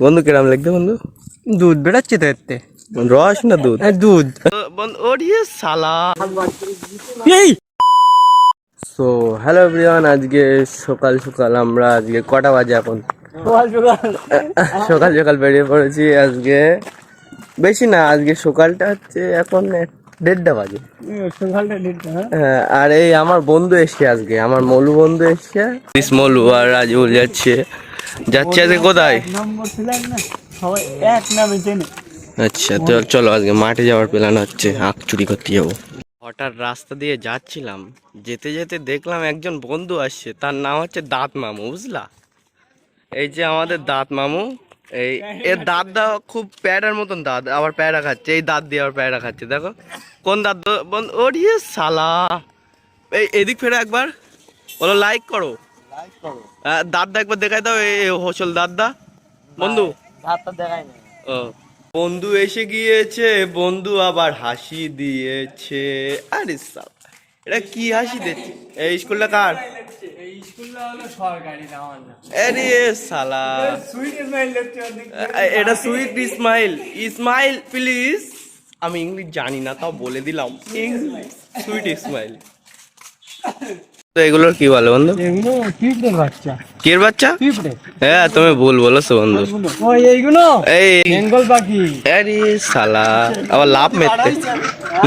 বন্ধু কিরাম লাগবে বন্ধু? দুধ বেরোচ্ছে তো এতে। রস না দুধ? দুধ। ওরিয়ে সালা। এই! সো হ্যালো এভরিওয়ান আজকে সকাল সকাল আমরা আজকে কটা বাজে এখন? সকাল সকাল। বেরিয়ে পড়েছি আজকে বেশি না আজকে সকালটা হচ্ছে এখন দেড়টা বাজে। সকালটা দেড়টা হ্যাঁ? হ্যাঁ আর এই আমার বন্ধু এসছে আজকে আমার মলু বন্ধু এসছে। মলু আর রাজুল যাচ্ছে। যাচ্ছে আজকে কোথায়? নম্বর ছিলেন না সবাই এক নামে চেনে আচ্ছা তো চলো আজকে মাঠে যাওয়ার প্ল্যান হচ্ছে আখ চুরি করতে যাব। হঠাৎ রাস্তা দিয়ে যাচ্ছিলাম যেতে যেতে দেখলাম একজন বন্ধু আসছে তার নাম হচ্ছে দাঁত মামু বুঝলা? এই যে আমাদের দাঁত মামু এই এর দাঁত দা খুব প্যাডার মতন দাঁত আবার প্যাডা খাচ্ছে এই দাঁত দিয়ে আবার প্যাডা খাচ্ছে দেখো। কোন দাঁত দ- বন্ধ ওরিয়ে সালা। এই এদিক ফেরো একবার বলো লাইক করো। লাইক দাঁত দা একবার দেখাই দাও এই হোসল দাঁত দা বন্ধু? না ও। বন্ধু এসে গিয়েছে বন্ধু আবার হাসি দিয়েছে। আরে সাল এটা কি হাসি দিচ্ছে এই স্কুলটা কার? আরে সালা। স্মাইল এটা সুইট ইসমাইল। ইসমাইল প্লিজ। আমি ইংলিশ জানি না তাও বলে দিলাম। সুইট ইসমাইল। এগুলোর কি বলে বন্ধু? এগুলো পিঁপড়ের বাচ্চা। কির বাচ্চা? পিঁপড়ে হ্যাঁ তুমি ভুল বলেছ বন্ধু। এইগুলো? এই বেঙ্গল পাখি। আরে সালা আবার লাভ মেরতে।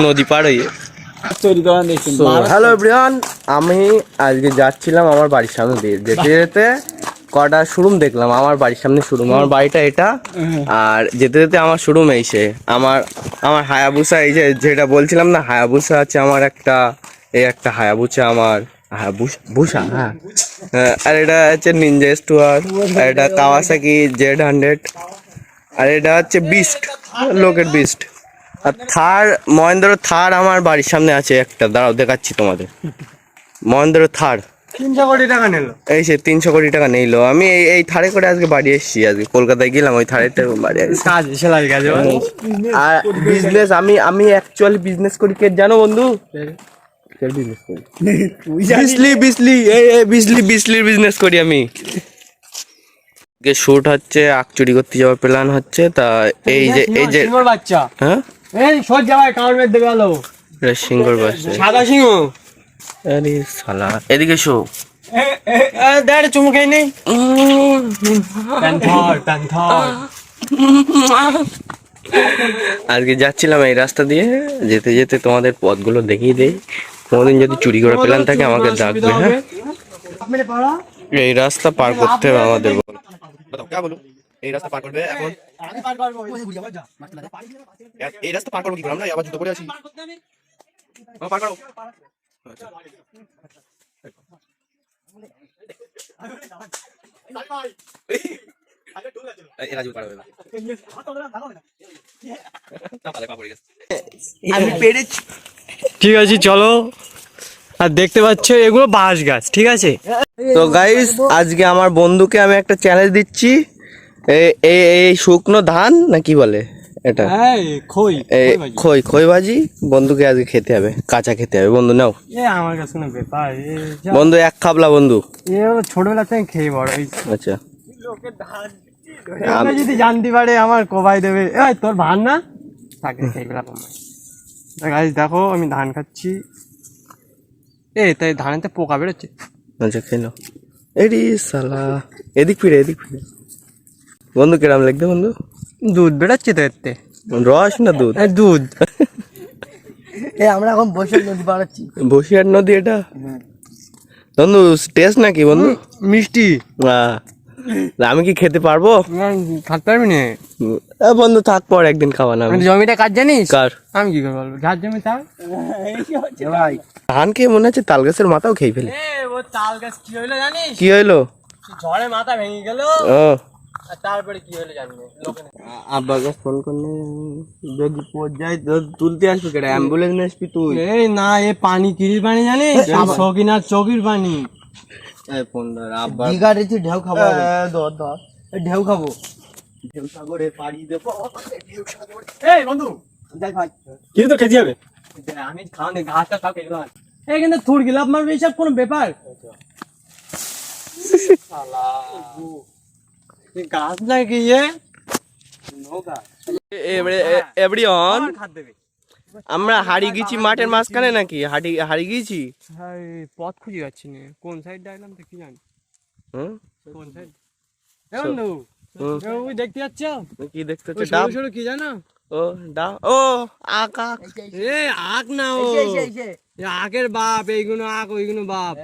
নদী পার হয়ে। হ্যালো এভরিওয়ান আমি আজকে যাচ্ছিলাম আমার বাড়ির সামনে দিয়ে। যেতে যেতে কটা শোরুম দেখলাম আমার বাড়ির সামনে শোরুম আমার বাড়িটা এটা আর যেতে যেতে আমার শোরুম এইসে আমার আমার হায়াবুসা এই যে যেটা বলছিলাম না হায়াবুসা আছে আমার একটা এই একটা হায়াবুসা আমার। হায়াবুসা বুসা হ্যাঁ হ্যাঁ, আর এটা হচ্ছে নিনজা স্টুয়ার আর এটা কাওয়াসাকি জেড হান্ড্রেড আর এটা হচ্ছে বিস্ট লোকের বিস্ট আর থার মহেন্দ্র থার আমার বাড়ির সামনে আছে একটা দাঁড়াও দেখাচ্ছি তোমাদের। মহেন্দ্র থার তিনশো কোটি টাকা নিল। এই সে তিনশো কোটি টাকা নিলো। আমি এই এই থারে করে আজকে বাড়ি এসেছি আজকে কলকাতায় গেলাম ওই থারেতে বাড়ি আসছি। কাজ সেলাই কাজ আর বিজনেস আমি আমি অ্যাকচুয়ালি বিজনেস করি কে জানো বন্ধু? বিজনেস করি বিজলি বিজলি এই এই বিজলি বিজলির বিজনেস করি আমি। শুট হচ্ছে আখ চুরি করতে যাওয়ার প্ল্যান হচ্ছে তা এই যে এই যে বাচ্চা। হ্যাঁ? এই সর যাওয়ায় মেরে বাসে সাদা সিংহ? আরে সালা এদিকে শো দেখ চুমু খাই নেই প্যান্থর প্যান্থর। আজকে যাচ্ছিলাম এই রাস্তা দিয়ে যেতে যেতে তোমাদের পথগুলো দেখিয়ে দেই। কোনোদিন যদি চুরি করে প্ল্যান থাকে আমাকে ডাকবে হ্যাঁ এই রাস্তা পার করতে হবে আমাদের বলো এই রাস্তা পার করবে এখন এই রাস্তা পার করব কি আমরা আবার জুতো পরে আসি পার করো আমি পেরেছি ঠিক আছে চলো। আর দেখতে পাচ্ছ এগুলো বাঁশ গাছ ঠিক আছে? তো গাইস আজকে আমার বন্ধুকে আমি একটা চ্যালেঞ্জ দিচ্ছি। এই এই এই শুকনো ধান না কি বলে এটা? হ্যাঁ খই খই খই ভাজি। বন্ধুকে আজকে খেতে হবে কাঁচা খেতে হবে। বন্ধু নাও। আমার কাছে ব্যাপার বন্ধু এক খাবলা বন্ধু। ছোটবেলা থেকে খেয়ে বড় আচ্ছা। আমরা যদি জানতে পারে আমার কোবাই দেবে। তোর ভান না? তাকে সেইগুলা গাছ দেখো আমি ধান খাচ্ছি এ তাই ধানেতে পোকা বেরোচ্ছে আচ্ছা খেলো এডি সালা এদিক ফিরে এদিক ফিরে বন্ধু কিরাম লাগবে বন্ধু দুধ বেরোচ্ছে তো এতে রস না দুধ এই দুধ এ আমরা এখন বসে নদী পাড়াচ্ছি বসিয়ার নদী এটা বন্ধু টেস্ট নাকি বন্ধু মিষ্টি আমি কি খেতে পারব খাতে পারবি না বন্ধু থাক পর একদিন খাওয়া না আমি। জমিটা কাজ জানিস? কার? আমি কি করে বলব? যার জমি তার? ভাই। ধান খেয়ে মনে হচ্ছে তাল গাছের মাথাও খেয়ে ফেলে। এ ও তাল গাছ কি হইল জানিস? কি হইল? ঝড়ে মাথা ভেঙে গেল। ও। তারপরে কি হলো জানি না লোকে ফোন করলে যদি পড় তুলতে আসবি কেটে অ্যাম্বুলেন্স নিয়ে আসবি তুই। এই না এ পানি কিরির পানি জানিস? চকির পানি। এই ফোন ধর আব্বা। ঢেউ খাব আগে। ধর ধর। ঢেউ খাব। ঢেউ সাগরে পাড়ি দেবো। এই বন্ধু। দেখ ভাই। কি তো খেতে হবে। আমি খাওয়ানি ঘাসটা খাও খেলাম এই কিন্তু থুর গিলাপ মারবে এইসব কোনো ব্যাপার? গাছ লাগিয়ে এভরিওয়ান আমার হারিয়ে গেছি মাঠের মাঝখানে নাকি? হারি হারিয়ে গেছি হ্যাঁ পথ খুঁজে যাচ্ছি না। কোন সাইড ডাকলাম তো কি জানি। হুম? কোন সাইড। ওই দেখতে যাচ্ছ কি দেখতে ওই ডাব সরু সরু কি জানো? ও ডাব? ও আকা এ আখ না ও। এ বাপ এইগুলো আখ ওইগুলো বাপ।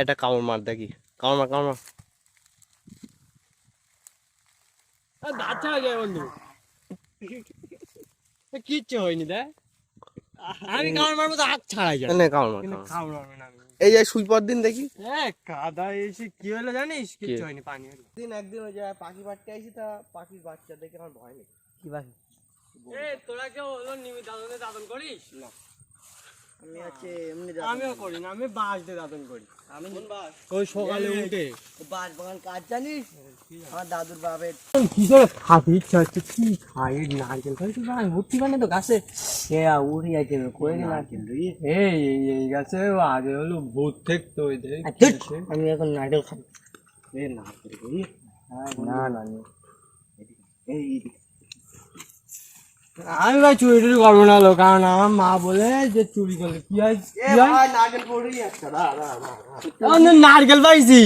এটা কামড় মার দেখি। কামড় মার কামড় মার। দাঁত ছাড়া যায় বন্ধু। কিচ্ছু হয়নি দেখ। আমি কামড় মারবো তো আখ ছাড়াই যায় কামড় মার কামড় কামড় মারবে না আমি। এই যে সুই পর দিন দেখি। হ্যাঁ কাদা এসে কি হলো জানিস? কিছু হয়নি পানি হলো। দিন একদিন ওই যে পাখি বাড়তে আইছি তা পাখির বাচ্চা দেখে আমার ভয় নেই কি পাখি? এ তোরা কেউ হলো নিমি দাদনে দাদন করিস? না। আমি হচ্ছে এমনি আমিও করি। না আমি বাঁশ দিয়ে দাদন করি। আমি ওই সকালে উঠে। বাস বাগান কাজ জানিস? আমার দাদুর বাপের কি করে খাতে ইচ্ছা হচ্ছে কি খাই নারকেল খাই তো ভাই ভর্তি মানে তো গাছে। সে উড়ে যাচ্ছে গেল নারকেল এই এই এই গাছে ও আগে হলো ভূত থাকতো ওই দেখ আমি এখন নারকেল খাব। এ নারকেল করি না না না। এই আমি ভাই চুরি টুরি করব না লোক কারণ আমার মা বলে যে চুরি করলে কি হয়? নারকেল পাইছি।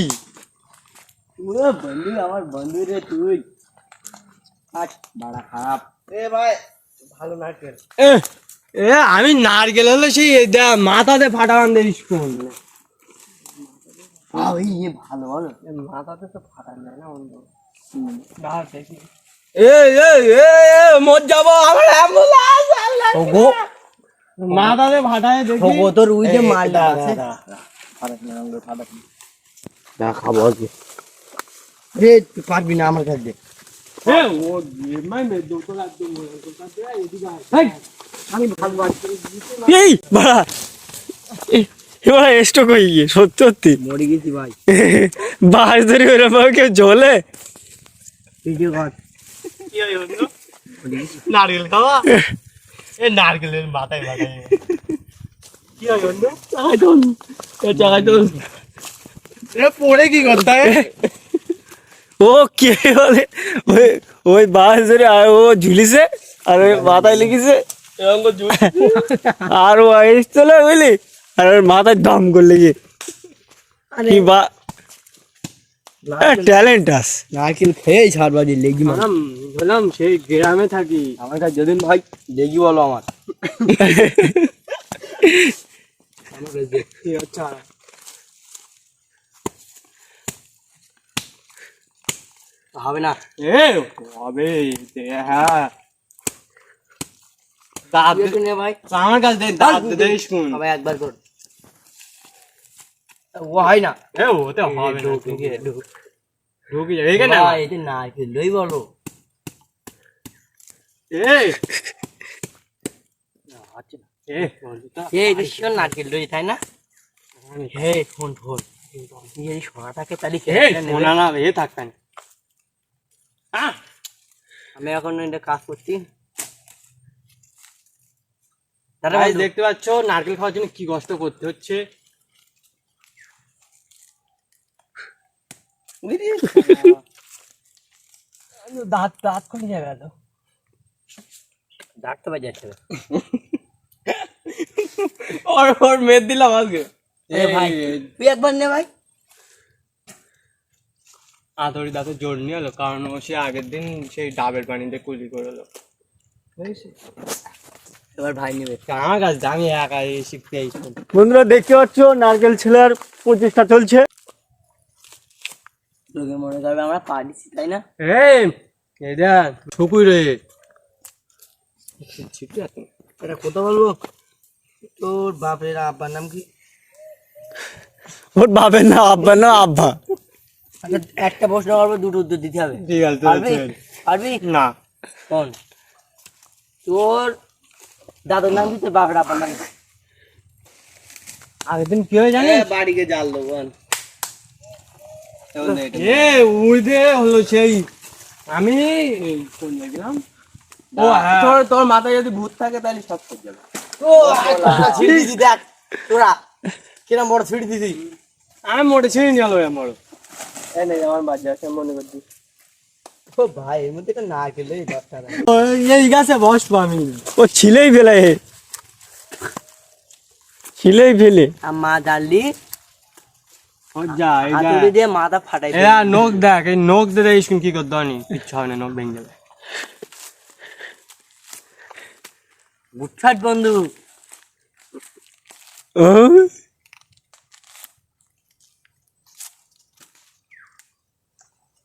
বন্ধু আমার বন্ধু রে তুই। খারাপ। এ ভাই ভালো নারকেল। এ এ আমি নারকেল হলো সেই মাথাতে ফাটাবান ইয়ে ভালো ভালো মাথাতে তো ফাটান যায় না অন্য হুম। মর যাব আমার অ্যাম্বুলেন্স ওগো। দেখি। ওগো মালটা আছে। না খাব রে তুই পারবি না আমার কাছে সত্যি সত্যি। মরে গেছি ভাই। বাস ধরে ওরকম কেউ জ্বলে? ভিডিও কর কি হয় বন্ধু নারকেল খাওয়া এ নারকেলের মাথায় মাথায় কি হয় বন্ধু চাকাই তোল এ চাকাই তোল এ পড়ে কি করতে ও কে বলে ওই ওই বাস ধরে আর ও ঝুলিছে আর ওই মাথায় লেগেছে আর ও এসছিল বুঝলি আর ওর মাথায় দম করে লেগে কি বা ট্যালেন্ট আস। নারকেল খেয়ে ছাড়বাজি লেগি মার বললাম সেই গ্রামে থাকি। আমার কাছে যেদিন ভাই লেগি বলো আমার। আচ্ছা হবে না। এ হবে হ্যাঁ। দাঁত ভাই। আমার কাছে দে দাঁত দে শুন। সবাই একবার কর ও হয় না এ ওতে হবে ঢুকে ঢুকে যাবে এখানে ভাই এটা নারকেল লই বলো এ আচ্ছা এ বন্ধুটা এই এটা নারকেল লই তাই না হে ফোন ফোন এই সোনাটাকে তাহলে এ খেয়ে নেবে। শোনা না এ থাকবেন হ্যাঁ আমি এখন এটা কাজ করছি দাদা ভাই দেখতে পাচ্ছ নারকেল খাওয়ার জন্য কি কষ্ট করতে হচ্ছে দাঁত দাঁত তো দাঁত তো বাজাচ্ছে ওর ওর মেদ দিলাম আজকে। এ ভাই তুই একবার নে ভাই। আদরি দাঁতে জোর নিয়ে এলো কারণ ও সে আগের দিন সেই ডাবের পানিতে কুলি করে এলো এবার ভাই নেবে। আমার কাছে? আমি একা শিখতে বন্ধুরা দেখতে পাচ্ছ নারকেল ছেলার প্রচেষ্টা চলছে। লোকে মনে করবে আমরা পারিছি তাই না? এই এই দেখ ঠকুই রে। এটা কোথা বলব? তোর বাপের আব্বার নাম কি? ওর বাপের না আব্বা না আব্বা। আচ্ছা একটা প্রশ্ন করব দুটো উত্তর দিতে হবে। ঠিক আছে পারবি? পারবি? না। কোন তোর দাদুর নাম কি? তোর বাপের আব্বার নাম আগের দিন কি হয়ে জানি বাড়িকে জাল দেবো এ ওই দে হলো সেই। আমি কোন গেলাম? ও হ্যাঁ। তোর তোর মাথায় যদি ভূত থাকে তাহলে সব ঠিক যাবে। ও তোরা দিছি দেখ তোরা। কিরম বড় ছিঁড়ে দিছি আমি মোটে ছিঁড়ে নিয়ে এলো আমার এই নে আমার বাজে আছে মনে করছি। ও ভাই এর মধ্যে না খেলে এই গাছে বসবো আমি। ও ছিলেই ফেলে। ছিলেই ফেলে। আর মা জানলি যা এই যা হাতুড়ি দিয়ে মাথা ফাটাই এরা নখ দেখ এই নখ দিয়ে দেখ কি করতে হয়নি কিচ্ছু হয় না নখ ভেঙে যাবে। বুটফাট বন্ধু।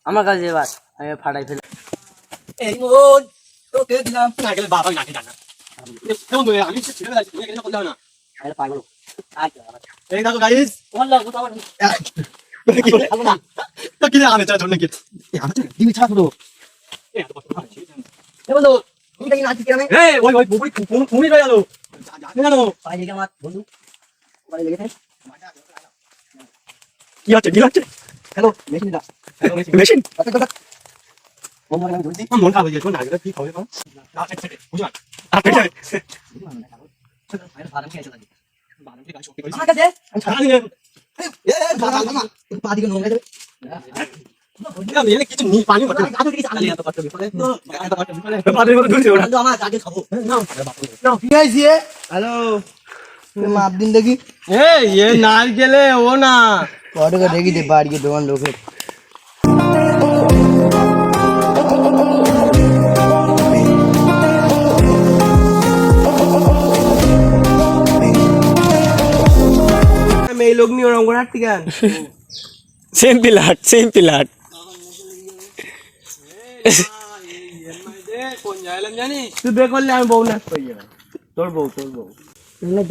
আমার কাছে এবার আমি ফাটাই ফেলে। এই মন তোকে দিলাম বাবা নাকি জানা আমি পাগল। আচ্ছা এই দেখো গাইস তোমার লাগবে তো আমার তো কি আমি চলে ধরনে কি দিবি ছাড়া তো এ বন্ধু তুমি দেখি নাচি কেন এই ওই ওই বুবুরি কোন কোনই রয়ে গেল যাবে না পাই লেগে আমার বন্ধু পাই লেগেছে কি হচ্ছে কি হচ্ছে হ্যালো মেশিন দা মেশিন কথা কথা বন্ধু আমি ধরছি মন খারাপ হয়ে গেছে নারকেল কি খাবে না না ছেড়ে বুঝবা আপনি আমি ভালো খেয়ে হ্যালো দিন দেখি এ নারকেলে ও না। কত দেখি দে বাড়ি দোকান লোকের। এই লোক নিয়ে ওরকম করে কেন সেম পিলার সেম জানিস তুই বে করলে আমি বউ নাচ যাবে। তোর বউ তোর বউ। এখানে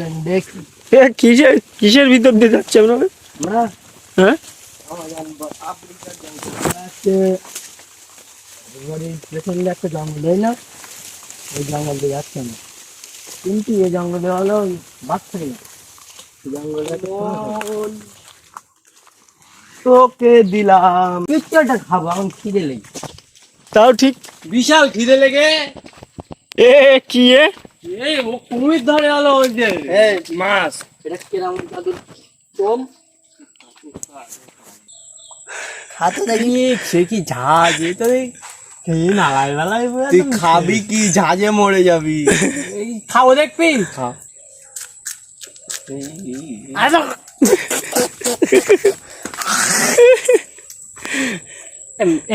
লেন্ডেক এ কিসের কিসের ভিতর দিয়ে যাচ্ছে আপনাকে হ্যাঁ? একটা জঙ্গল না? ওই জঙ্গল দিয়ে যাচ্ছে না কিন্তু এই জঙ্গলে হলো বাচ্চা না জঙ্গলে তোকে দিলাম। খাব এখন খিদে লেগে তাও ঠিক? বিশাল খিদে লেগে। এ কি এ? এই ও কুমির ধরে হলো ওই যে। মাছ। এটা কিরম দাদু কম? খাতে দেখি সে কি ঝাঁজ এই তো এই সেই নালাই বেলায় তুই খাবি কি? ঝাঁজে মরে যাবি। এই খাব দেখবি? খা।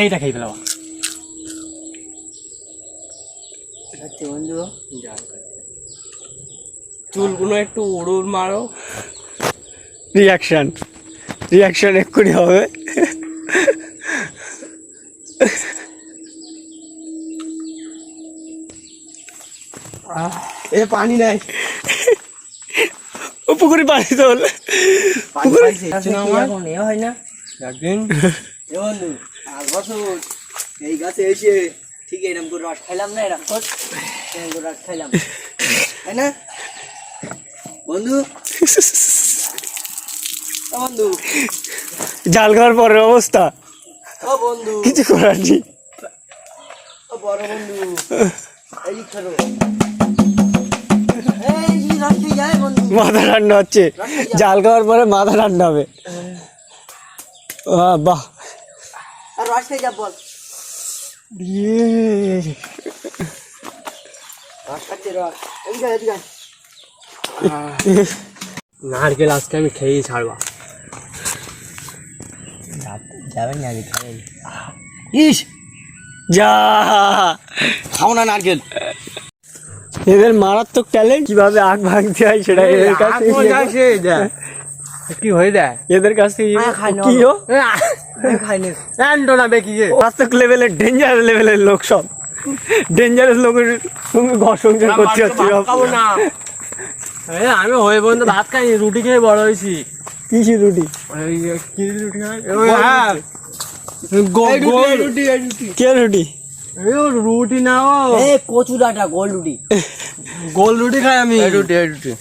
এইটা আচ্ছা বন্ধু? চুলগুলো একটু উড়ুর মারো। রিয়াকশন রিয়াকশন এক্ষুনি হবে। এ পানি নাই। ও পুকুরে পানি তোল এখন হয় না। একদিন আর বছর এই গাছে এসে ঠিক এরকম করে রস খাইলাম না এরকম করে। এরকম করে রস খাইলাম। তাই না? বন্ধু। বন্ধু। জাল খাওয়ার পরের অবস্থা। ও বন্ধু। কিছু করার নেই। বড় বন্ধু। এই খেলো মাথা ঠান্ডা হচ্ছে। জাল খাওয়ার পরে মাথা ঠান্ডা হবে। বাহ। নারকেল আজকে আমি খেয়েই ছাড়বা। যাবেন না খাবেন ইস! যা! খাও না নারকেল। এদের মারাত্মক ট্যালেন্ট কীভাবে আগ ভাঙতে হয় সেটা এদের কাছ কি হয়ে যায়? এদের কাছ থেকে না কি খাইনি বাস্তব লেভেলের ডেঞ্জার লেভেলের লোক সব। ডেঞ্জারাস লোকের সঙ্গে ঘর সংসার করতে হচ্ছে আমি হয়ে পর্যন্ত ভাত খাই রুটি খেয়ে বড় হয়েছি। কিসি রুটি? কি রুটি খাই? ওই হ্যাঁ। রুটি। কে রুটি? রুটি না ও এ কচু ডাটা গোল রুটি। গোল রুটি খাই আমি। রুটি রুটি।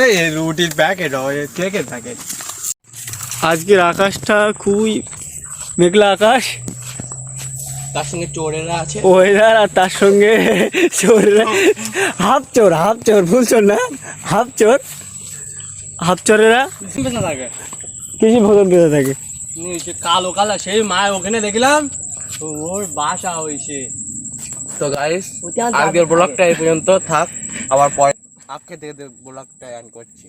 এই এই রুটির প্যাকেট ওই কেকের প্যাকেট আজকের আকাশটা খুবই মেঘলা আকাশ। তার সঙ্গে চোরেরা আছে। ওয়েদার আর তার সঙ্গে চোর হাফ চোর হাফ চোর বুঝছ না? হাফ চোর। হাত চরেরা? থাকে। কৃষি ভোজন পেতে থাকে। কালো কালো সেই মায় ওখানে দেখলাম। ওর বাসা হয়েছে তো গাইস আজকের ব্লগটা এই পর্যন্ত থাক। আবার পরে আপকে দেখে ব্লগটা এন্ড করছি।